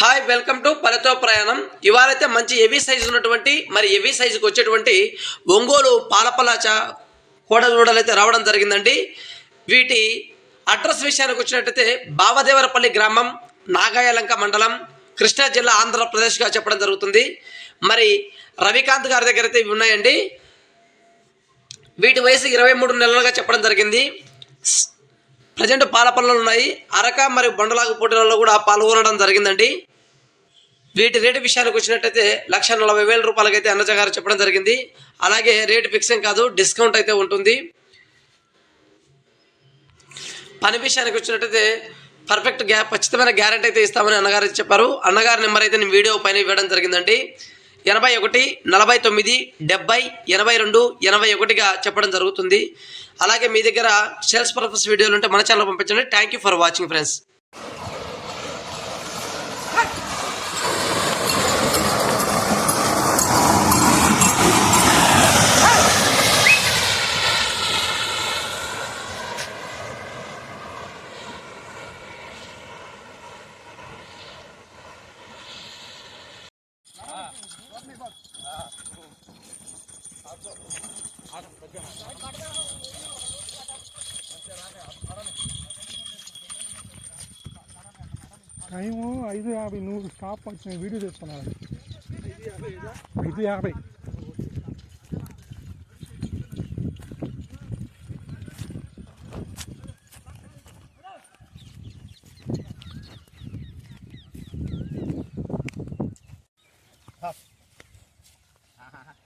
Hi welcome to పలతో ప్రయాణం ఇవాళైతే మంచి heavy size ఉన్నటువంటి మరి హెవీ సైజుకి వచ్చేటువంటి ఒంగోలు పాలపలాచ కోడదూడలు అయితే రావడం జరిగిందండి. వీటి అడ్రస్ విషయానికి వచ్చినట్టయితే బావదేవరపల్లి గ్రామం నాగాయలంక మండలం కృష్ణా జిల్లా ఆంధ్రప్రదేశ్గా చెప్పడం జరుగుతుంది. మరి రవికాంత్ గారి దగ్గర అయితే ఇవి ఉన్నాయండి. వీటి వయసు ఇరవై మూడు నెలలుగా చెప్పడం జరిగింది. ప్రజెంట్ పాల పనులు ఉన్నాయి. అరక మరియు బండలాగు పోటీలలో కూడా పాల్గొనడం జరిగిందండి. వీటి రేటు విషయానికి వచ్చినట్టయితే లక్ష నలభై వేల రూపాయలకైతే అన్నజ గారు చెప్పడం జరిగింది. అలాగే రేటు ఫిక్సింగ్ కాదు డిస్కౌంట్ అయితే ఉంటుంది. పని విషయానికి వచ్చినట్టయితే పర్ఫెక్ట్ గ్యా ఖచ్చితమైన గ్యారెంటీ అయితే ఇస్తామని అన్నగారు చెప్పారు. అన్నగారి నెంబర్ అయితే నేను వీడియో పైన ఇవ్వడం జరిగిందండి. ఎనభై ఒకటి నలభై తొమ్మిది డెబ్బై ఎనభై రెండు ఎనభై ఒకటిగా చెప్పడం జరుగుతుంది. అలాగే మీ దగ్గర సేల్స్ పర్పస్ వీడియోలు ఉంటే మన ఛానల్ పంపించండి. Thank you for watching friends time ఐదు యాభై నువ్వు స్టాప్ వచ్చిన వీడియో తెచ్చుకున్నాను ఐదు యాభై Ha ha ha.